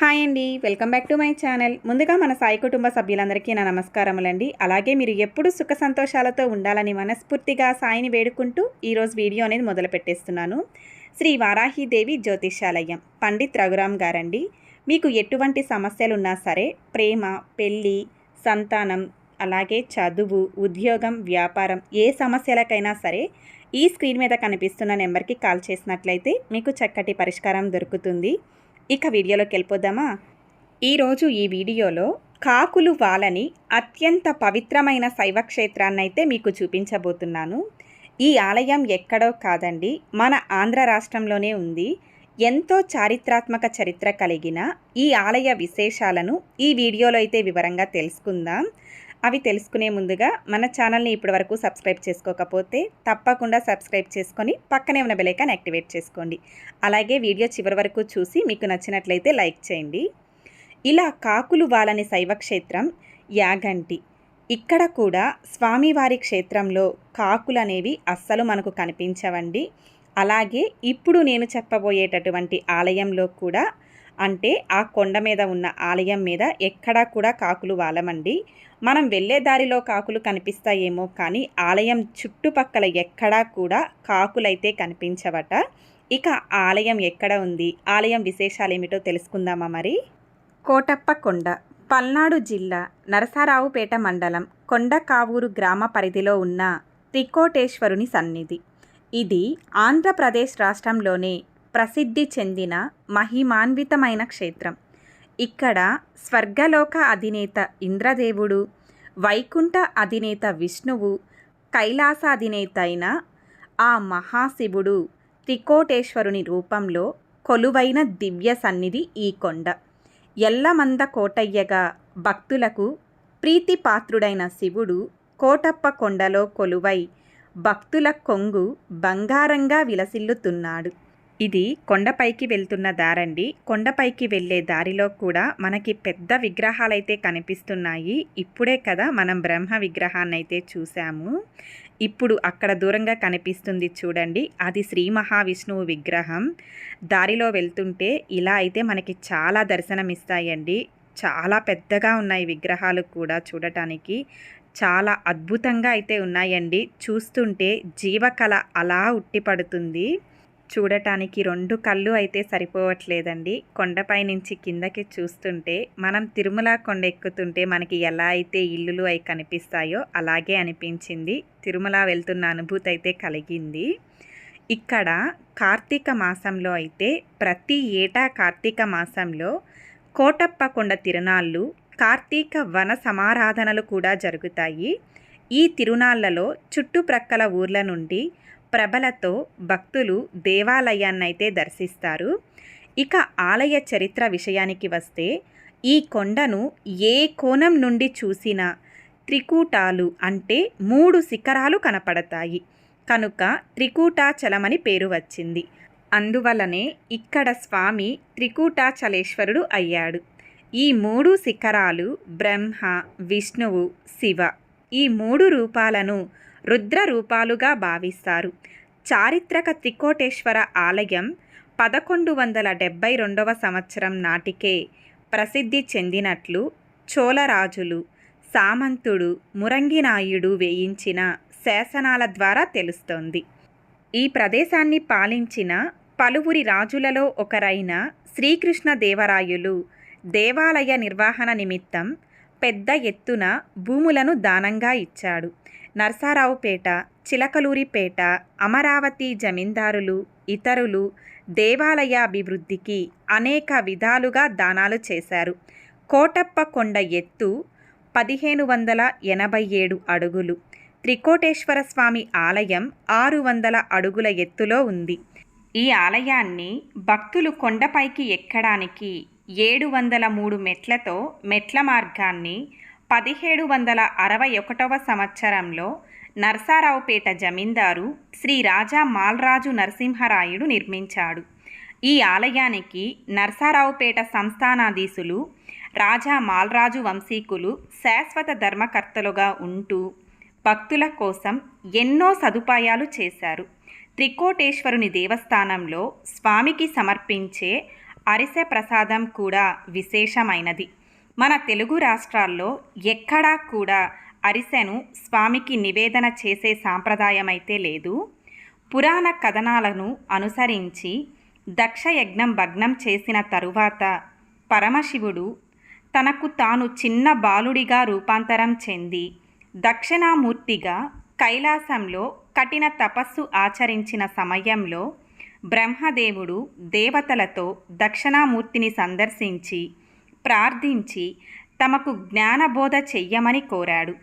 Hi అండి. Welcome back to my channel. ముందుగా మన సాయి కుటుంబ సభ్యులందరికీ నా నమస్కారములండి. అలాగే మీరు ఎప్పుడు సుఖ సంతోషాలతో ఉండాలని మనస్ఫూర్తిగా సాయిని వేడుకుంటూ ఈరోజు వీడియో అనేది మొదలు పెట్టేస్తున్నాను. శ్రీ వారాహిదేవి జ్యోతిషాలయం. పండిత్ రఘురామ్ గారండి. మీకు ఎటువంటి సమస్యలు ఉన్నా సరే ప్రేమ పెళ్ళి సంతానం అలాగే చదువు ఉద్యోగం వ్యాపారం ఏ సమస్యలకైనా సరే ఈ స్క్రీన్ మీద కనిపిస్తున్న నెంబర్కి కాల్ చేసినట్లయితే మీకు చక్కటి పరిష్కారం దొరుకుతుంది. ఇక వీడియోలోకి వెళ్ళిపోదామా? ఈరోజు ఈ వీడియోలో కాకులు వాలని అత్యంత పవిత్రమైన శైవ క్షేత్రాన్ని అయితే మీకు చూపించబోతున్నాను. ఈ ఆలయం ఎక్కడో కాదండి మన ఆంధ్ర రాష్ట్రంలోనే ఉంది. ఎంతో చారిత్రాత్మక చరిత్ర కలిగిన ఈ ఆలయ విశేషాలను ఈ వీడియోలో అయితే వివరంగా తెలుసుకుందాం. అవి తెలుసుకునే ముందుగా మన ఛానల్ని ఇప్పటి వరకు సబ్స్క్రైబ్ చేసుకోకపోతే తప్పకుండా సబ్స్క్రైబ్ చేసుకొని పక్కనే ఉన్న బెలైకాన్ యాక్టివేట్ చేసుకోండి. అలాగే వీడియో చివరి వరకు చూసి మీకు నచ్చినట్లయితే లైక్ చేయండి. ఇలా కాకులు వాలని శైవ క్షేత్రం యాగంటి. ఇక్కడ కూడా స్వామివారి క్షేత్రంలో కాకులు అనేవి అస్సలు మనకు కనిపించవండి. అలాగే ఇప్పుడు నేను చెప్పబోయేటటువంటి ఆలయంలో కూడా అంటే ఆ కొండ మీద ఉన్న ఆలయం మీద ఎక్కడా కూడా కాకులు వాలమండి. మనం వెళ్ళే దారిలో కాకులు కనిపిస్తాయేమో కానీ ఆలయం చుట్టుపక్కల ఎక్కడా కూడా కాకులైతే కనిపించవట. ఇక ఆలయం ఎక్కడ ఉంది? ఆలయం విశేషాలు ఏమిటో తెలుసుకుందామా మరి? కోటప్ప కొండ పల్నాడు జిల్లా నరసారావుపేట మండలం కొండకావూరు గ్రామ పరిధిలో ఉన్న త్రికోటేశ్వరుని సన్నిధి. ఇది ఆంధ్రప్రదేశ్ రాష్ట్రంలోనే ప్రసిద్ధి చెందిన మహిమాన్వితమైన క్షేత్రం. ఇక్కడ స్వర్గలోక అధినేత ఇంద్రదేవుడు వైకుంఠ అధినేత విష్ణువు కైలాస అధినేత అయిన ఆ మహాశివుడు త్రికోటేశ్వరుని రూపంలో కొలువైన దివ్య సన్నిధి ఈ కొండ. ఎల్లమంద కోటయ్యగా భక్తులకు ప్రీతిపాత్రుడైన శివుడు కోటప్ప కొండలో కొలువై భక్తుల కొంగు బంగారంగా విలసిల్లుతున్నాడు. ఇది కొండపైకి వెళ్తున్న దారండి. కొండపైకి వెళ్ళే దారిలో కూడా మనకి పెద్ద విగ్రహాలైతే కనిపిస్తున్నాయి. ఇప్పుడే కదా మనం బ్రహ్మ విగ్రహాన్ని అయితే చూసాము ఇప్పుడు అక్కడ దూరంగా కనిపిస్తుంది చూడండి. అది శ్రీ మహావిష్ణువు విగ్రహం. దారిలో వెళ్తుంటే ఇలా అయితే మనకి చాలా దర్శనమిస్తాయండి. చాలా పెద్దగా ఉన్నాయి విగ్రహాలు కూడా చూడటానికి. చాలా అద్భుతంగా అయితే ఉన్నాయండి. చూస్తుంటే జీవకళ అలా ఉట్టిపడుతుంది. చూడటానికి రెండు కళ్ళు అయితే సరిపోవట్లేదండి. కొండపై నుంచి కిందకి చూస్తుంటే మనం తిరుమల కొండ ఎక్కుతుంటే మనకి ఎలా అయితే ఇల్లులు అవి కనిపిస్తాయో అలాగే అనిపించింది. తిరుమల వెళ్తున్న అనుభూతి అయితే కలిగింది. ఇక్కడ కార్తీక మాసంలో అయితే ప్రతి ఏటా కార్తీక మాసంలో కోటప్ప కొండ తిరునాళ్ళు కార్తీక వన సమారాధనలు కూడా జరుగుతాయి. ఈ తిరునాళ్ళలో చుట్టుప్రక్కల ఊర్ల నుండి ప్రభలతో భక్తులు దేవాలయాన్నైతే దర్శిస్తారు. ఇక ఆలయ చరిత్ర విషయానికి వస్తే ఈ కొండను ఏ కోణం నుండి చూసినా త్రికూటాలు అంటే మూడు శిఖరాలు కనపడతాయి. కనుక త్రికూటాచలమని పేరు వచ్చింది. అందువలనే ఇక్కడ స్వామి త్రికూటాచలేశ్వరుడు అయ్యాడు. ఈ మూడు శిఖరాలు బ్రహ్మ విష్ణువు శివ ఈ మూడు రూపాలను రుద్ర రూపాలుగా భావిస్తారు. చారిత్రక త్రికోటేశ్వర ఆలయం పదకొండు వందల డెబ్బై రెండవ సంవత్సరం నాటికే ప్రసిద్ధి చెందినట్లు చోళరాజులు సామంతుడు మురంగినాయుడు వేయించిన శాసనాల ద్వారా తెలుస్తోంది. ఈ ప్రదేశాన్ని పాలించిన పలువురి రాజులలో ఒకరైన శ్రీకృష్ణదేవరాయలు దేవాలయ నిర్వహణ నిమిత్తం పెద్ద ఎత్తున భూములను దానంగా ఇచ్చాడు. నర్సారావుపేట చిలకలూరిపేట అమరావతి జమీందారులు ఇతరులు దేవాలయాభివృద్ధికి అనేక విధాలుగా దానాలు చేశారు. కోటప్ప కొండ ఎత్తు పదిహేను వందల ఎనభై ఏడు అడుగులు. త్రికోటేశ్వర స్వామి ఆలయం ఆరు వందల అడుగుల ఎత్తులో ఉంది. ఈ ఆలయాన్ని భక్తులు కొండపైకి ఎక్కడానికి ఏడు వందల మూడు మెట్లతో మెట్ల మార్గాన్ని పదిహేడు వందల అరవై ఒకటవ సంవత్సరంలో నర్సారావుపేట జమీందారు శ్రీ రాజా మాల్రాజు నరసింహరాయుడు నిర్మించాడు. ఈ ఆలయానికి నర్సారావుపేట సంస్థానాధీశులు రాజా మాల్రాజు వంశీకులు శాశ్వత ధర్మకర్తలుగా ఉంటూ భక్తుల కోసం ఎన్నో సదుపాయాలు చేశారు. త్రికోటేశ్వరుని దేవస్థానంలో స్వామికి సమర్పించే అరిసె ప్రసాదం కూడా విశేషమైనది. మన తెలుగు రాష్ట్రాల్లో ఎక్కడా కూడా అరిసెను స్వామికి నివేదన చేసే సాంప్రదాయమైతే లేదు. పురాణ కథనాలను అనుసరించి దక్షయజ్ఞం భగ్నం చేసిన తరువాత పరమశివుడు తనకు తాను చిన్న బాలుడిగా రూపాంతరం చెంది దక్షిణామూర్తిగా కైలాసంలో కఠిన తపస్సు ఆచరించిన సమయంలో బ్రహ్మదేవుడు దేవతలతో దక్షిణామూర్తిని సందర్శించి ప్రార్థించి తమకు జ్ఞానబోధ చెయ్యమని కోరాడు.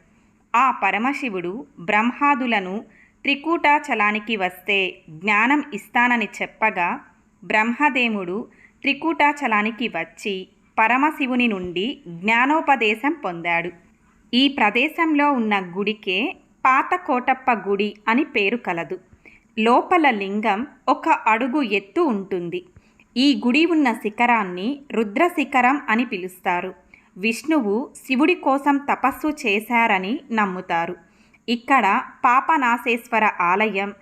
ఆ పరమశివుడు బ్రహ్మాదులను త్రికూటాచలానికి వస్తే జ్ఞానం ఇస్తానని చెప్పగా బ్రహ్మదేవుడు త్రికూటాచలానికి వచ్చి పరమశివుని నుండి జ్ఞానోపదేశం పొందాడు. ఈ ప్రదేశంలో ఉన్న గుడికే పాత కోటప్ప గుడి అని పేరు కలదు. లోపల లింగం ఒక అడుగు ఎత్తు ఉంటుంది. ఈ గుడి ఉన్న శిఖరాన్ని రుద్ర శిఖరం అని పిలుస్తారు. విష్ణువు శివుడి కోసం తపస్సు చేశారని నమ్ముతారు. ఇక్కడ పాపనాశేశ్వర ఆలయం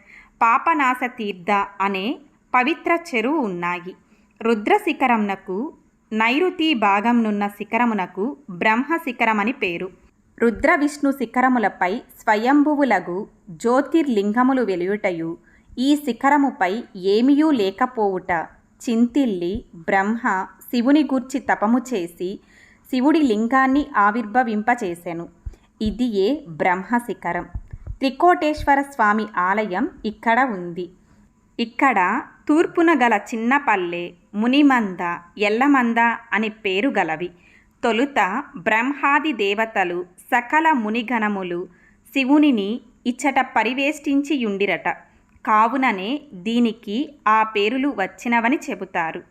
పాపనాశ తీర్థ అనే పవిత్ర చెరువు ఉన్నాయి. రుద్ర శిఖరంనకు నైరుతి భాగంనున్న శిఖరమునకు బ్రహ్మ శిఖరం అని పేరు. రుద్ర విష్ణు శిఖరములపై స్వయంభువులగు జ్యోతిర్లింగములు వెలుయుటయు ఈ శిఖరముపై ఏమియూ లేకపోవుట. చింతిల్లి బ్రహ్మ శివుని గూర్చి తపము చేసి శివుడి లింగాన్ని ఆవిర్భవింపచేసెను. ఇది ఏ బ్రహ్మ శిఖరం త్రికోటేశ్వర స్వామి ఆలయం ఇక్కడ ఉంది. ఇక్కడ తూర్పున గల చిన్నపల్లె మునిమంద ఎల్లమంద అని పేరు గలవి. తొలుత బ్రహ్మాది దేవతలు సకల మునిగణములు శివునిని ఇచ్చట పరివేష్టించియుండిరట. కావుననే దీనికి ఆ పేరులు వచ్చినవని చెబుతారు.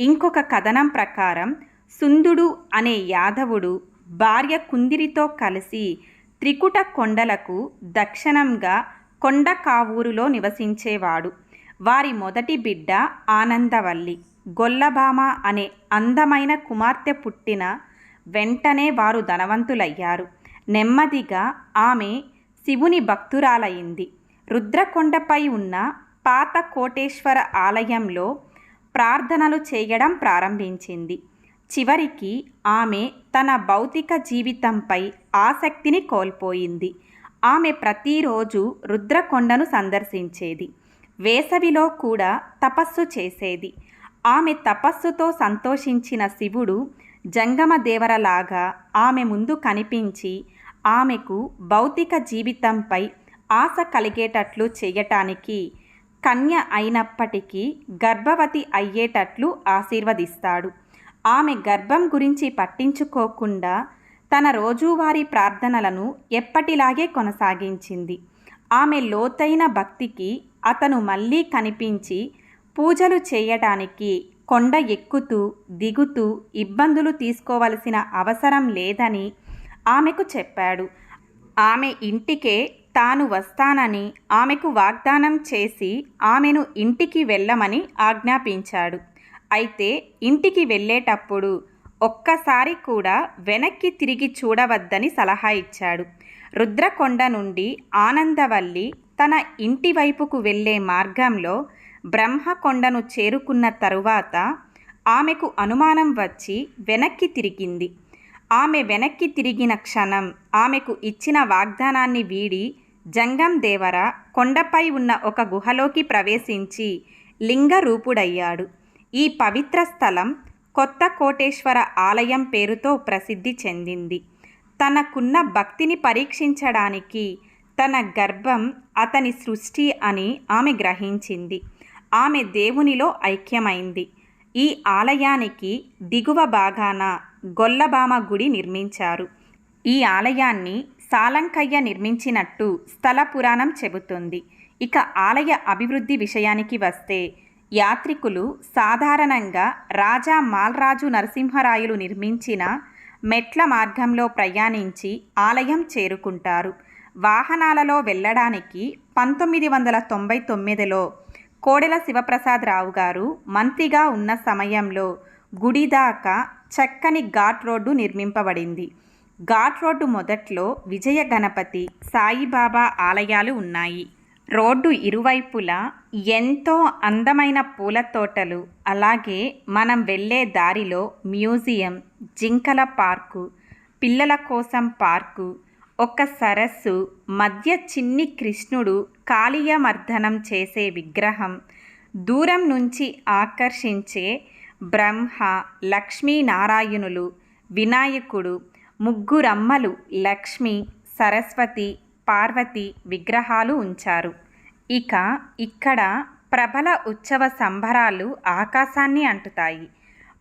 ఇంకొక కథనం ప్రకారం సుందుడు అనే యాదవుడు భార్య కుందిరితో కలిసి త్రికుట కొండలకు దక్షిణంగా కొండ కావూరులో నివసించేవాడు. వారి మొదటి బిడ్డ ఆనందవల్లి. గొల్లభామ అనే అందమైన కుమార్తె పుట్టిన వెంటనే వారు ధనవంతులయ్యారు. నెమ్మదిగా ఆమె శివుని భక్తురాలయ్యింది రుద్రకొండపై ఉన్న పాత కోటేశ్వర ఆలయంలో ప్రార్థనలు చేయడం ప్రారంభించింది. చివరికి ఆమె తన భౌతిక జీవితంపై ఆసక్తిని కోల్పోయింది. ఆమె ప్రతిరోజు రుద్రకొండను సందర్శించేది. వేసవిలో కూడా తపస్సు చేసేది. ఆమె తపస్సుతో సంతోషించిన శివుడు జంగమదేవరలాగా ఆమె ముందు కనిపించి ఆమెకు భౌతిక జీవితంపై ఆశ కలిగేటట్లు చేయటానికి కన్య అయినప్పటికీ గర్భవతి అయ్యేటట్లు ఆశీర్వదిస్తాడు. ఆమె గర్భం గురించి పట్టించుకోకుండా తన రోజువారీ ప్రార్థనలను ఎప్పటిలాగే కొనసాగించింది. ఆమె లోతైన భక్తికి అతను మళ్ళీ కనిపించి పూజలు చేయటానికి కొండ ఎక్కుతూ దిగుతూ ఇబ్బందులు తీసుకోవలసిన అవసరం లేదని ఆమెకు చెప్పాడు. ఆమె ఇంటికే తాను వస్తానని ఆమెకు వాగ్దానం చేసి ఆమెను ఇంటికి వెళ్ళమని ఆజ్ఞాపించాడు. అయితే ఇంటికి వెళ్ళేటప్పుడు ఒక్కసారి కూడా వెనక్కి తిరిగి చూడవద్దని సలహా ఇచ్చాడు. రుద్రకొండ నుండి ఆనందవల్లి తన ఇంటి వైపుకు వెళ్ళే మార్గంలో బ్రహ్మకొండను చేరుకున్న తరువాత ఆమెకు అనుమానం వచ్చి వెనక్కి తిరిగింది. ఆమె వెనక్కి తిరిగిన క్షణం ఆమెకు ఇచ్చిన వాగ్దానాన్ని వీడి జంగం దేవర కొండపై ఉన్న ఒక గుహలోకి ప్రవేశించి లింగరూపుడయ్యాడు. ఈ పవిత్ర స్థలం కొత్త కోటేశ్వర ఆలయం పేరుతో ప్రసిద్ధి చెందింది. తనకున్న భక్తిని పరీక్షించడానికి తన గర్భం అతని సృష్టి అని ఆమె గ్రహించింది. ఆమె దేవునిలో ఐక్యమైంది. ఈ ఆలయానికి దిగువ భాగాన గొల్లబామ గుడి నిర్మించారు. ఈ ఆలయాన్ని సాలంకయ్య నిర్మించినట్టు స్థల పురాణం చెబుతుంది. ఇక ఆలయ అభివృద్ధి విషయానికి వస్తే యాత్రికులు సాధారణంగా రాజా మాల్రాజు నరసింహరాయులు నిర్మించిన మెట్ల మార్గంలో ప్రయాణించి ఆలయం చేరుకుంటారు. వాహనాలలో వెళ్ళడానికి పంతొమ్మిది వందల తొంభై తొమ్మిదిలో కోడెల శివప్రసాద్ రావు గారు మంత్రిగా ఉన్న సమయంలో గుడి దాకా చక్కని ఘాట్ రోడ్డు నిర్మింపబడింది. ఘాట్ రోడ్డు మొదట్లో విజయ గణపతి సాయిబాబా ఆలయాలు ఉన్నాయి. రోడ్డు ఇరువైపులా ఎంతో అందమైన పూల తోటలు అలాగే మనం వెళ్ళే దారిలో మ్యూజియం జింకల పార్కు పిల్లల కోసం పార్కు ఒక సరస్సు మధ్య చిన్ని కృష్ణుడు కాళీయమర్దనం చేసే విగ్రహం దూరం నుంచి ఆకర్షించే బ్రహ్మ లక్ష్మీనారాయణులు వినాయకుడు ముగ్గురమ్మలు లక్ష్మి సరస్వతి పార్వతి విగ్రహాలు ఉంచారు. ఇక ఇక్కడ ప్రబల ఉత్సవ సంబరాలు ఆకాశాన్ని అంటుతాయి.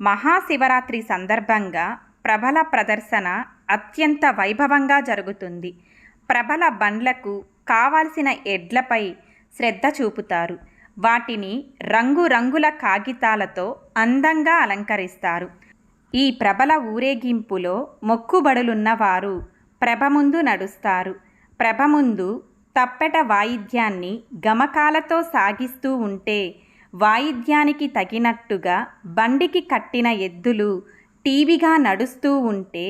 మహాశివరాత్రి సందర్భంగా ప్రబల ప్రదర్శన అత్యంత వైభవంగా జరుగుతుంది. ప్రబల బండ్లకు కావాల్సిన ఎడ్లపై శ్రద్ధ చూపుతారు. వాటిని రంగురంగుల కాగితాలతో అందంగా అలంకరిస్తారు. ఈ ప్రబల ఊరేగింపులో మొక్కుబడులున్నవారు ప్రభ ముందు నడుస్తారు. ప్రభ ముందు తప్పెట వాయిద్యాన్ని గమకాలతో సాగిస్తూ ఉంటే వాయిద్యానికి తగినట్టుగా బండికి కట్టిన ఎద్దులు టీవీగా నడుస్తూ ఉంటే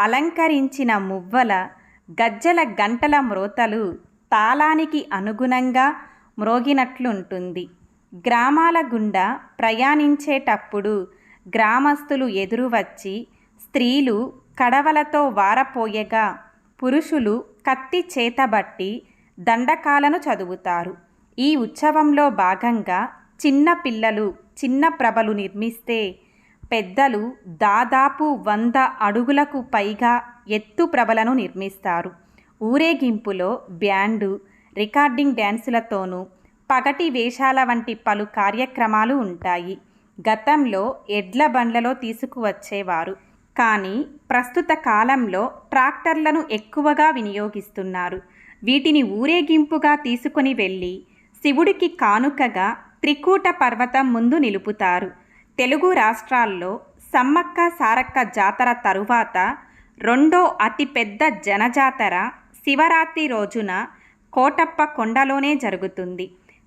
అలంకరించిన మువ్వల గజ్జల గంటల మ్రోతలు తాళానికి అనుగుణంగా మ్రోగినట్లుంటుంది. గ్రామాల గుండా ప్రయాణించేటప్పుడు గ్రామస్తులు ఎదురు వచ్చి స్త్రీలు కడవలతో వారపోయగా పురుషులు కత్తి చేతబట్టి దండకాలను చదువుతారు. ఈ ఉత్సవంలో భాగంగా చిన్న పిల్లలు చిన్న ప్రభలు నిర్మిస్తే పెద్దలు దాదాపు వంద అడుగులకు పైగా ఎత్తు ప్రభలను నిర్మిస్తారు. ఊరేగింపులో బ్యాండు రికార్డింగ్ డ్యాన్సులతోనూ పగటి వేషాల వంటి పలు కార్యక్రమాలు ఉంటాయి. గతంలో ఎడ్ల బండ్లలో తీసుకువచ్చేవారు. కానీ ప్రస్తుత కాలంలో ట్రాక్టర్లను ఎక్కువగా వినియోగిస్తున్నారు. వీటిని ఊరేగింపుగా తీసుకొని వెళ్ళి శివుడికి కానుకగా త్రికూట పర్వతం ముందు నిలుపుతారు. తెలుగు రాష్ట్రాల్లో సమ్మక్క సారక్క జాతర తరువాత రెండో అతిపెద్ద జనజాతర శివరాత్రి రోజున కోటప్ప కొండలోనే జరుగుతుంది.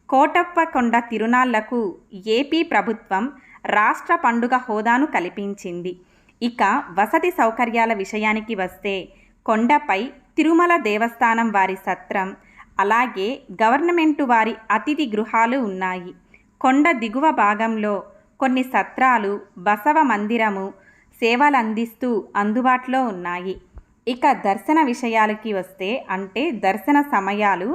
కోటప్ప కొండ తిరునాళ్ళకు ఏపీ ప్రభుత్వం రాష్ట్ర పండుగ హోదాను కల్పించింది. ఇక వసతి సౌకర్యాల విషయానికి వస్తే కొండపై తిరుమల దేవస్థానం వారి సత్రం అలాగే గవర్నమెంటు వారి అతిథి గృహాలు ఉన్నాయి. కొండ దిగువ భాగంలో కొన్ని సత్రాలు బసవ మందిరము సేవలందిస్తూ అందుబాటులో ఉన్నాయి. ఇక దర్శన విషయాలకి వస్తే అంటే దర్శన సమయాలు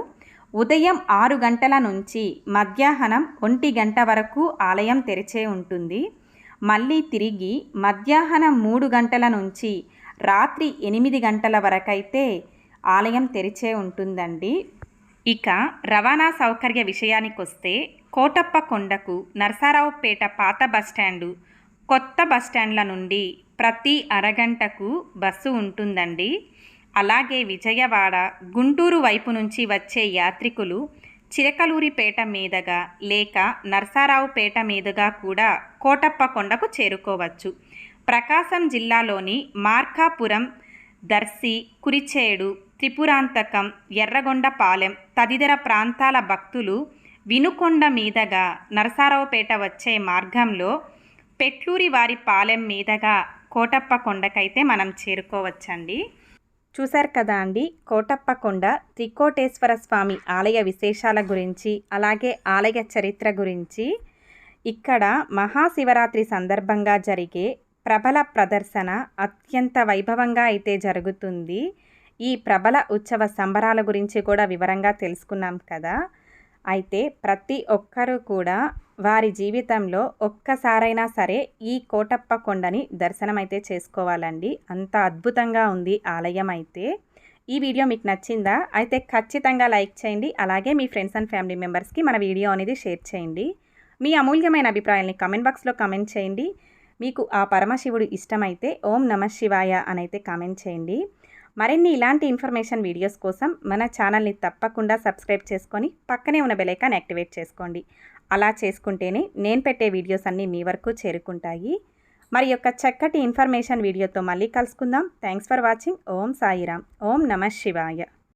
ఉదయం ఆరు గంటల నుంచి మధ్యాహ్నం ఒంటి గంట వరకు ఆలయం తెరిచే ఉంటుంది. మళ్ళీ తిరిగి మధ్యాహ్నం మూడు గంటల నుంచి రాత్రి ఎనిమిది గంటల వరకైతే ఆలయం తెరిచే ఉంటుందండి. ఇక రవాణా సౌకర్య విషయానికి వస్తే కోటప్ప కొండకు నరసారావుపేట పాత బస్టాండు కొత్త బస్టాండ్ల నుండి ప్రతి అరగంటకు బస్సు ఉంటుందండి. అలాగే విజయవాడ గుంటూరు వైపు నుంచి వచ్చే యాత్రికులు చిరకలూరిపేట మీదుగా లేక నరసారావుపేట మీదుగా కూడా కోటప్ప కొండకు చేరుకోవచ్చు. ప్రకాశం జిల్లాలోని మార్కాపురం దర్శి కురిచేడు త్రిపురాంతకం ఎర్రగొండపాలెం తదితర ప్రాంతాల భక్తులు వినుకొండ మీదగా నరసారావుపేట వచ్చే మార్గంలో పెట్లూరి వారి పాలెం మీదగా కోటప్ప కొండకైతే మనం చేరుకోవచ్చండి. చూశారు కదా అండి కోటప్ప కొండ త్రికోటేశ్వర స్వామి ఆలయ విశేషాల గురించి అలాగే ఆలయ చరిత్ర గురించి. ఇక్కడ మహాశివరాత్రి సందర్భంగా జరిగే ప్రబల ప్రదర్శన అత్యంత వైభవంగా అయితే జరుగుతుంది. ఈ ప్రబల ఉత్సవ సంబరాల గురించి కూడా వివరంగా తెలుసుకున్నాం కదా. అయితే ప్రతి ఒక్కరూ కూడా వారి జీవితంలో ఒక్కసారైనా సరే ఈ కోటప్ప కొండని దర్శనం అయితే చేసుకోవాలండి. అంత అద్భుతంగా ఉంది ఆలయం అయితే. ఈ వీడియో మీకు నచ్చిందా? అయితే ఖచ్చితంగా లైక్ చేయండి. అలాగే మీ ఫ్రెండ్స్ అండ్ ఫ్యామిలీ మెంబర్స్కి మన వీడియో అనేది షేర్ చేయండి. మీ అమూల్యమైన అభిప్రాయాల్ని కమెంట్ బాక్స్లో కమెంట్ చేయండి. మీకు ఆ పరమశివుడు ఇష్టమైతే ఓం నమ శివాయ అని అయితే కామెంట్ చేయండి. మరిన్ని ఇలాంటి ఇన్ఫర్మేషన్ వీడియోస్ కోసం మన ఛానల్ని తప్పకుండా సబ్స్క్రైబ్ చేసుకొని పక్కనే ఉన్న బెలైకాన్ యాక్టివేట్ చేసుకోండి. అలా చేసుకుంటేనే నేను పెట్టే వీడియోస్ అన్నీ మీ వరకు చేరుకుంటాయి. మరి యొక్క చక్కటి ఇన్ఫర్మేషన్ వీడియోతో మళ్ళీ కలుసుకుందాం. Thanks for watching. Om Sairam. Om నమ శివాయ.